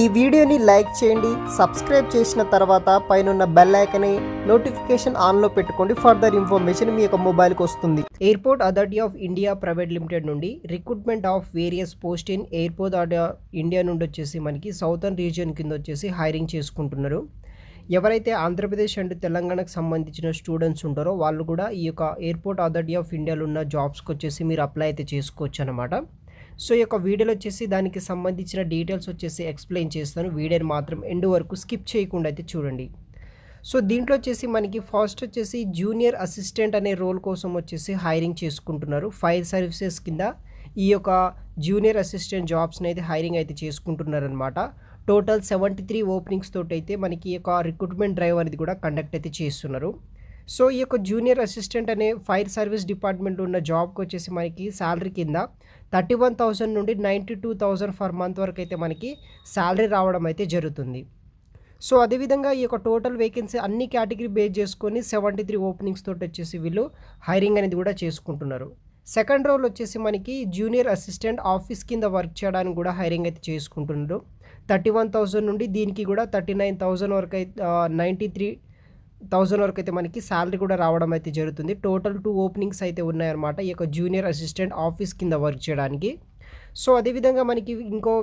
ఈ వీడియోని లైక్ చేయండి సబ్స్క్రైబ్ చేసిన తర్వాత పైన బెల్ ఐకని నోటిఫికేషన్ ఆన్లో పెట్టుకోండి ఫర్దర్ ఇన్ఫర్మేషన్ మీ యొక్క మొబైల్కి వస్తుంది. Airport authority of India private limited నుండి recruitment of various post in airport India నుండి వచ్చేసి మనకి సౌతర్న్ రీజియన్ కింద వచ్చేసి హైరింగ్ చేసుకుంటున్నారు. ఎవరైతే ఆంధ్రప్రదేశ్ అండ్ తెలంగాణకు సంబంధించిన స్టూడెంట్స్ ఉంటారో వాళ్ళు కూడా ఈ యొక్క ఎయిర్పోర్ట్ అథారిటీ ఆఫ్ ఇండియాలో ఉన్న జాబ్స్కి వచ్చేసి మీరు అప్లై అయితే చేసుకోవచ్చు అనమాట సో ఈ యొక్క వీడియోలో వచ్చేసి దానికి సంబంధించిన డీటెయిల్స్ వచ్చేసి ఎక్స్ప్లెయిన్ చేస్తాను. వీడియోని మాత్రం ఎండ్ వరకు స్కిప్ చేయకుండా అయితే చూడండి. సో దీంట్లో వచ్చేసి మనకి ఫస్ట్ వచ్చేసి జూనియర్ అసిస్టెంట్ అనే రోల్ కోసం వచ్చేసి హైరింగ్ చేసుకుంటున్నారు. ఫైర్ సర్వీసెస్ కింద ఈ యొక్క జూనియర్ అసిస్టెంట్ జాబ్స్ని అయితే హైరింగ్ అయితే చేసుకుంటున్నారు అనమాట టోటల్ సెవెంటీ త్రీ ఓపెనింగ్స్ తోటి అయితే మనకి ఒక యొక్క రిక్రూట్మెంట్ డ్రైవ్ అనేది కూడా కండక్ట్ అయితే చేస్తున్నారు. సో ఈ యొక్క జూనియర్ అసిస్టెంట్ అనే ఫైర్ సర్వీస్ డిపార్ట్మెంట్లో ఉన్న జాబ్కి వచ్చేసి మనకి శాలరీ కింద థర్టీ వన్ థౌసండ్ నుండి ninety two thousand for month వరకు అయితే మనకి శాలరీ రావడం అయితే జరుగుతుంది. సో అదేవిధంగా ఈ యొక్క టోటల్ వేకెన్సీ అన్ని కేటగిరీ బేస్ చేసుకొని సెవెంటీ త్రీ ఓపెనింగ్స్ తోటి వచ్చేసి వీళ్ళు హైరింగ్ అనేది కూడా చేసుకుంటున్నారు. సెకండ్ రోల్ వచ్చేసి మనకి జూనియర్ అసిస్టెంట్ ఆఫీస్ కింద వర్క్ చేయడానికి కూడా హైరింగ్ అయితే చేసుకుంటున్నారు. థర్టీ వన్ థౌజండ్ నుండి దీనికి కూడా థర్టీ నైన్ థౌజండ్ వరకు అయితే నైంటీ త్రీ థౌజండ్ వరకు అయితే మనకి శాలరీ కూడా రావడం అయితే జరుగుతుంది. టోటల్ టూ ఓపెనింగ్స్ అయితే ఉన్నాయన్నమాట. ఈ యొక్క జూనియర్ అసిస్టెంట్ ఆఫీస్ కింద వర్క్ చేయడానికి. సో అదేవిధంగా మనకి ఇంకో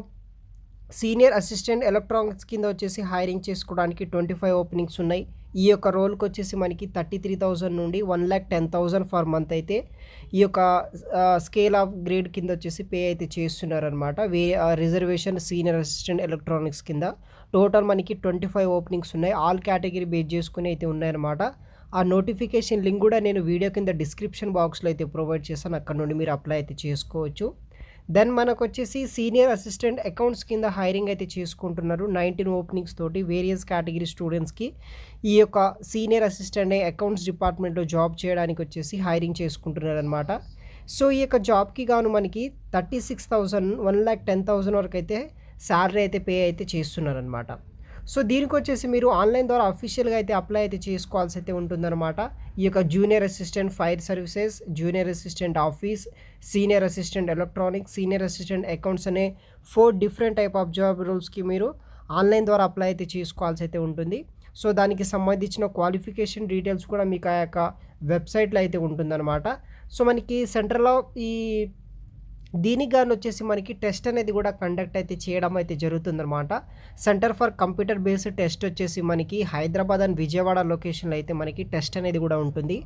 సీనియర్ అసిస్టెంట్ ఎలక్ట్రానిక్స్ కింద వచ్చేసి హైరింగ్ చేసుకోవడానికి ట్వంటీ ఫైవ్ ఓపెనింగ్స్ ఉన్నాయి. ఈ యొక్క రోల్కి వచ్చేసి మనకి థర్టీ త్రీ థౌజండ్ నుండి one lakh ten thousand for month అయితే ఈ యొక్క స్కేల్ ఆఫ్ గ్రేడ్ కింద వచ్చేసి పే అయితే చేస్తున్నారనమాట వే రిజర్వేషన్ సీనియర్ అసిస్టెంట్ ఎలక్ట్రానిక్స్ కింద. టోటల్ మనకి ట్వంటీ ఫైవ్ ఓపెనింగ్స్ ఉన్నాయి. ఆల్ కేటగిరీ బేస్ చేసుకుని అయితే ఉన్నాయన్నమాట. ఆ నోటిఫికేషన్ లింక్ కూడా నేను వీడియో కింద డిస్క్రిప్షన్ బాక్స్లో అయితే ప్రొవైడ్ చేశాను అక్కడ నుండి మీరు అప్లై అయితే చేసుకోవచ్చు. దెన్ మనకు వచ్చేసి సీనియర్ అసిస్టెంట్ అకౌంట్స్ కింద హైరింగ్ అయితే చేసుకుంటున్నారు నైన్టీన్ ఓపెనింగ్స్ తోటి వేరియస్ కేటగిరీ స్టూడెంట్స్కి. ఈ యొక్క సీనియర్ అసిస్టెంట్ అకౌంట్స్ డిపార్ట్మెంట్లో జాబ్ చేయడానికి వచ్చేసి హైరింగ్ చేసుకుంటున్నారు అనమాట సో ఈ యొక్క జాబ్కి గాను మనకి thirty six thousand one lakh ten thousand వరకు అయితే శాలరీ అయితే పే అయితే చేస్తున్నారనమాట సో దీనికి వచ్చేసి మీరు ఆన్లైన్ ద్వారా అఫీషియల్గా అయితే అప్లై అయితే చేసుకోవాల్సి అయితే ఉంటుందన్నమాట. ఈ యొక్క junior assistant fire services junior assistant office senior assistant electronics senior assistant accounts అనే four different type of job రోల్స్కి మీరు ఆన్లైన్ ద్వారా అప్లై అయితే చేసుకోవాల్సి అయితే ఉంటుంది. సో దానికి సంబంధించిన క్వాలిఫికేషన్ డీటెయిల్స్ కూడా మీకు ఆ యొక్క వెబ్సైట్లో అయితే ఉంటుందన్నమాట. సో మనకి సెంటర్లో ఈ దీనికి గాను వచ్చేసి మనకి టెస్ట్ అనేది కూడా కండక్ట్ అయితే చేయడం అయితే జరుగుతుందన్నమాట. Centre for computer based test వచ్చేసి మనకి హైదరాబాద్ అండ్ విజయవాడ లొకేషన్లో అయితే మనకి టెస్ట్ అనేది కూడా ఉంటుంది.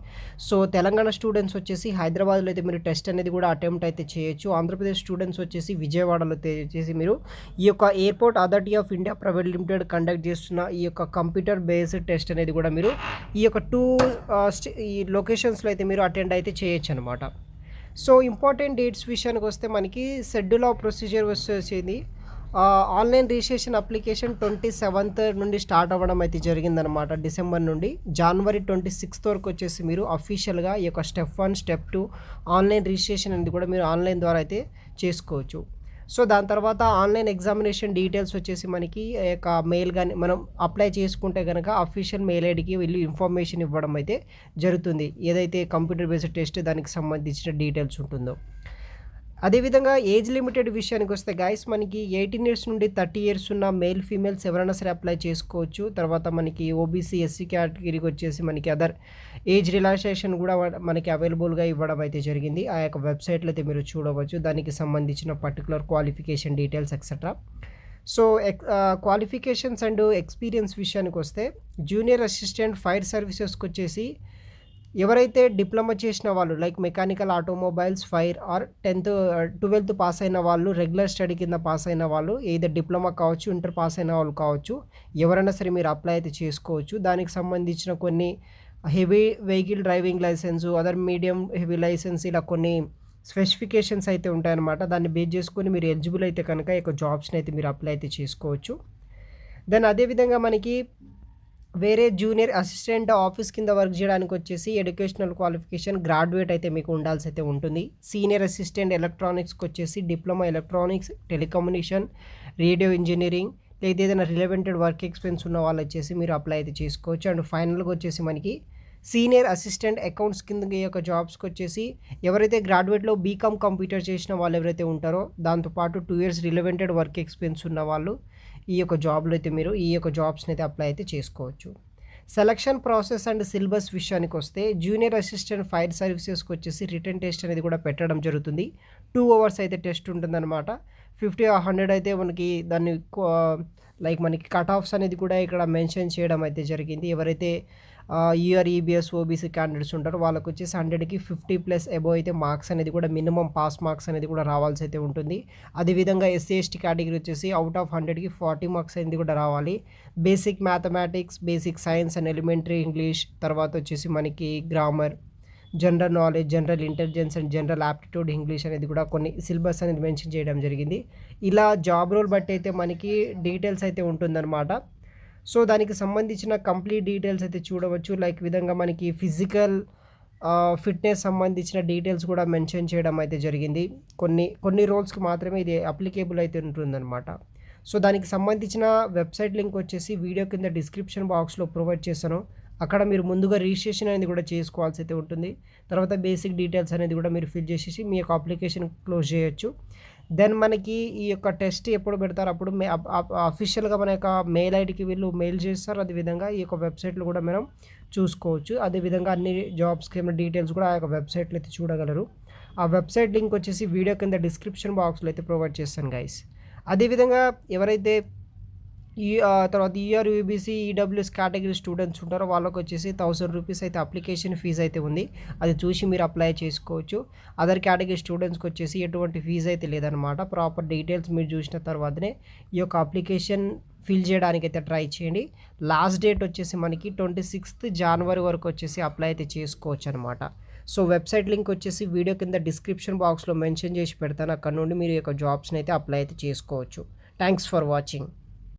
సో తెలంగాణ స్టూడెంట్స్ వచ్చేసి హైదరాబాద్లో అయితే మీరు టెస్ట్ అనేది కూడా అటెంప్ట్ అయితే చేయొచ్చు. ఆంధ్రప్రదేశ్ స్టూడెంట్స్ వచ్చేసి విజయవాడలో వచ్చేసి మీరు ఈ యొక్క airport authority of India private limited conduct చేస్తున్న ఈ యొక్క కంప్యూటర్ బేస్డ్ టెస్ట్ అనేది కూడా మీరు ఈ యొక్క టూ ఈ లొకేషన్స్లో అయితే మీరు అటెండ్ అయితే చేయొచ్చు అనమాట సో ఇంపార్టెంట్ డేట్స్ విషయానికి వస్తే మనకి షెడ్యూల్ ఆఫ్ ప్రొసీజర్ వచ్చేసింది online registration application twenty seventh నుండి స్టార్ట్ అవ్వడం అయితే జరిగిందనమాట డిసెంబర్ నుండి జనవరి ట్వంటీ సిక్స్త్ వరకు వచ్చేసి మీరు అఫీషియల్గా ఈ యొక్క step one step two online registration అనేది కూడా మీరు ఆన్లైన్ ద్వారా అయితే చేసుకోవచ్చు. సో దాని తర్వాత ఆన్లైన్ ఎగ్జామినేషన్ డీటెయిల్స్ వచ్చేసి మనకి యొక్క మెయిల్ కానీ మనం అప్లై చేసుకుంటే కనుక అఫీషియల్ మెయిల్ ఐడికి వెళ్ళి ఇన్ఫర్మేషన్ ఇవ్వడం అయితే జరుగుతుంది. ఏదైతే కంప్యూటర్ బేస్డ్ టెస్ట్ దానికి సంబంధించిన డీటెయిల్స్ ఉంటుందో. అదేవిధంగా ఏజ్ లిమిటెడ్ విషయానికి వస్తే గాయస్ మనకి ఎయిటీన్ ఇయర్స్ నుండి థర్టీ ఇయర్స్ ఉన్న మేల్ ఫీమేల్స్ ఎవరైనా సరే అప్లై చేసుకోవచ్చు. తర్వాత మనకి ఓబీసీ ఎస్సీ కేటగిరీకి వచ్చేసి మనకి అదర్ ఏజ్ రిలాక్సేషన్ కూడా మనకి అవైలబుల్గా ఇవ్వడం అయితే జరిగింది. ఆ యొక్క వెబ్సైట్లో అయితే మీరు చూడవచ్చు. దానికి సంబంధించిన particular qualification details etcetera so qualifications and experience విషయానికి వస్తే జూనియర్ అసిస్టెంట్ ఫైర్ సర్వీసెస్కి వచ్చేసి ఎవరైతే డిప్లొమా చేసిన వాళ్ళు like mechanical automobiles fire or tenth twelfth pass అయిన వాళ్ళు రెగ్యులర్ స్టడీ కింద పాస్ అయిన వాళ్ళు ఏదో డిప్లొమా కావచ్చు ఇంటర్ పాస్ అయిన వాళ్ళు కావచ్చు ఎవరైనా సరే మీరు అప్లై అయితే చేసుకోవచ్చు. దానికి సంబంధించిన కొన్ని heavy vehicle driving licence other medium heavy licence ఇలా కొన్ని స్పెసిఫికేషన్స్ అయితే ఉంటాయన్నమాట. దాన్ని బేస్ చేసుకొని మీరు ఎలిజిబుల్ అయితే కనుక ఈ యొక్క జాబ్స్ని అయితే మీరు అప్లై అయితే చేసుకోవచ్చు. దెన్ అదేవిధంగా మనకి వేరే జూనియర్ అసిస్టెంట్ ఆఫీస్ కింద వర్క్ చేయడానికి వచ్చేసి ఎడ్యుకేషనల్ క్వాలిఫికేషన్ గ్రాడ్యుయేట్ అయితే మీకు ఉండాల్సి అయితే ఉంటుంది. సీనియర్ అసిస్టెంట్ ఎలక్ట్రానిక్స్కి వచ్చేసి diploma electronics telecommunication radio engineering లేదా ఏదైనా రిలవెంటెడ్ వర్క్ ఎక్స్పీరియన్స్ ఉన్న వాళ్ళు వచ్చేసి మీరు అప్లై అయితే చేసుకోవచ్చు. అండ్ ఫైనల్గా వచ్చేసి మనకి సీనియర్ అసిస్టెంట్ అకౌంట్స్ కింద యొక్క జాబ్స్కి వచ్చేసి ఎవరైతే గ్రాడ్యుయేట్లో బీకామ్ కంప్యూటర్ చేసిన వాళ్ళు ఎవరైతే ఉంటారో దాంతోపాటు two years relevant work experience ఉన్న వాళ్ళు ఈ యొక్క జాబ్లో అయితే మీరు ఈ యొక్క జాబ్స్ని అయితే అప్లై అయితే చేసుకోవచ్చు. సెలక్షన్ ప్రాసెస్ అండ్ సిలబస్ విషయానికి వస్తే జూనియర్ అసిస్టెంట్ ఫైర్ సర్వీసెస్కి వచ్చేసి రిటర్న్ టెస్ట్ అనేది కూడా పెట్టడం జరుగుతుంది. టూ అవర్స్ అయితే టెస్ట్ ఉంటుందన్నమాట. ఫిఫ్టీ హండ్రెడ్ అయితే మనకి దాన్ని లైక్ మనకి కట్ ఆఫ్స్ అనేది కూడా ఇక్కడ మెన్షన్ చేయడం అయితే జరిగింది. ఎవరైతే ఈఆర్ ఈబీఎస్ ఓబీసీ క్యాండిడేట్స్ ఉంటారు. వాళ్ళకు వచ్చేసి హండ్రెడ్కి ఫిఫ్టీ ప్లస్ అబో అయితే మార్క్స్ అనేది కూడా మినిమం పాస్ మార్క్స్ అనేది కూడా రావాల్సి అయితే ఉంటుంది. అదేవిధంగా ఎస్సీ ఎస్టీ కేటగిరీ వచ్చేసి అవుట్ ఆఫ్ హండ్రెడ్కి ఫార్టీ మార్క్స్ అనేది కూడా రావాలి. Basic mathematics basic science and elementary English తర్వాత వచ్చేసి మనకి grammar general knowledge general intelligence and general aptitude English అనేది కూడా కొన్ని సిలబస్ అనేది మెన్షన్ చేయడం జరిగింది. ఇలా జాబ్ రోల్ బట్టి అయితే మనకి డీటెయిల్స్ అయితే ఉంటుందన్నమాట. సో దానికి సంబంధించిన కంప్లీట్ డీటెయిల్స్ అయితే చూడవచ్చు. లైక్ విధంగా మనకి ఫిజికల్ ఫిట్నెస్ సంబంధించిన డీటెయిల్స్ కూడా మెన్షన్ చేయడం అయితే జరిగింది. కొన్ని కొన్ని రోల్స్కి మాత్రమే ఇది అప్లికేబుల్ అయితే ఉంటుందన్నమాట. సో దానికి సంబంధించిన వెబ్సైట్ లింక్ వచ్చేసి వీడియో కింద డిస్క్రిప్షన్ బాక్స్లో ప్రొవైడ్ చేశాను అక్కడ మీరు ముందుగా రిజిస్ట్రేషన్ అనేది కూడా చేసుకోవాల్సి అయితే ఉంటుంది. తర్వాత బేసిక్ డీటెయిల్స్ అనేది కూడా మీరు ఫిల్ చేసేసి మీ యొక్క అప్లికేషన్ క్లోజ్ చేయొచ్చు. దెన్ మనకి ఈ యొక్క టెస్ట్ ఎప్పుడు పెడతారు? అప్పుడు మే అఫీషియల్గా మన యొక్క మెయిల్ ఐడికి వీళ్ళు మెయిల్ చేస్తారు. అదేవిధంగా ఈ యొక్క వెబ్సైట్లో కూడా మనం చూసుకోవచ్చు. అదేవిధంగా అన్ని జాబ్స్కి ఏమైనా డీటెయిల్స్ కూడా ఆ యొక్క వెబ్సైట్లో అయితే చూడగలరు. ఆ వెబ్సైట్ లింక్ వచ్చేసి వీడియో కింద డిస్క్రిప్షన్ బాక్స్లో అయితే ప్రొవైడ్ చేస్తాను గైస్ అదేవిధంగా ఎవరైతే ఈ తర్వాత ఈఆర్ యూబీసీ ఈడబ్ల్యూఎస్ కేటగిరీ స్టూడెంట్స్ ఉంటారో. వాళ్ళకి వచ్చేసి థౌసండ్ రూపీస్ అయితే అప్లికేషన్ ఫీజు అయితే ఉంది. అది చూసి మీరు అప్లై చేసుకోవచ్చు. అదర్ కేటగిరీ స్టూడెంట్స్కి వచ్చేసి ఎటువంటి ఫీజు అయితే లేదనమాట ప్రాపర్ డీటెయిల్స్ మీరు చూసిన తర్వాతనే ఈ యొక్క అప్లికేషన్ ఫిల్ చేయడానికి అయితే ట్రై చేయండి. లాస్ట్ డేట్ వచ్చేసి మనకి ట్వంటీ సిక్స్త్ జనవరి వరకు వచ్చేసి అప్లై అయితే చేసుకోవచ్చు అనమాట సో వెబ్సైట్ లింక్ వచ్చేసి వీడియో కింద డిస్క్రిప్షన్ బాక్స్లో మెన్షన్ చేసి పెడతాను. అక్కడ నుండి మీరు ఈ యొక్క జాబ్స్ని అయితే అప్లై అయితే చేసుకోవచ్చు. Thanks for watching